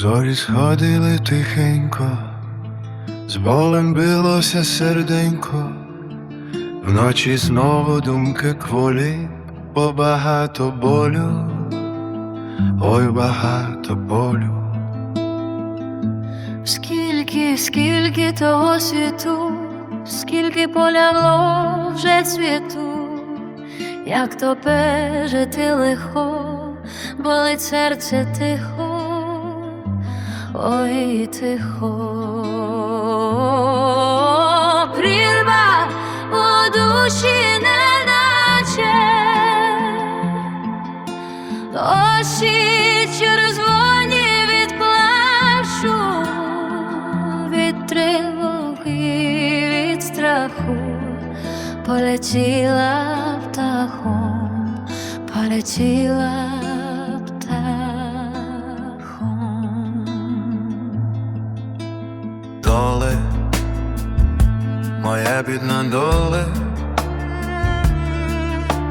Зорі сходили тихенько, з болем билося серденько, вночі знову думки кволі, бо багато болю, ой, багато болю. Скільки, скільки того світу, скільки полягло вже світу, як то пережити лихо, болить серце тихо, ой тихо. Прірва у душі неначе Очі червоні від плачу, від тривоги, від страху, полетіла птахом, полетіла Доле, моя бідна доле,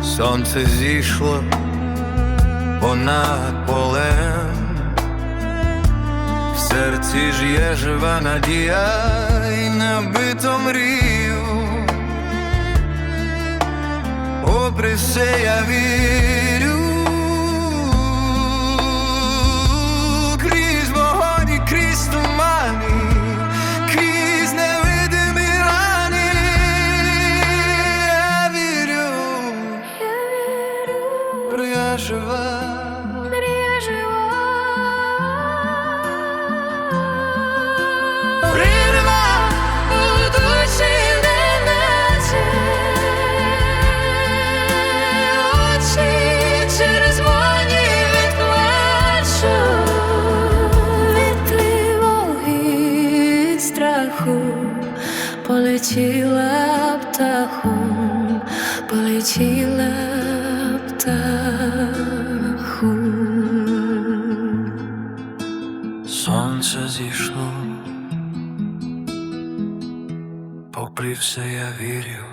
сонце зійшло понад полем, в серці ж є жива надія і набито мрію. Попри все я вірю, я жива. Мрія жива. Прірва у душі неначе очі червоні від плачу, від тривоги, від страху полетіла птахом, полетіла птахом. Сонце зійшло, попри все я вірю.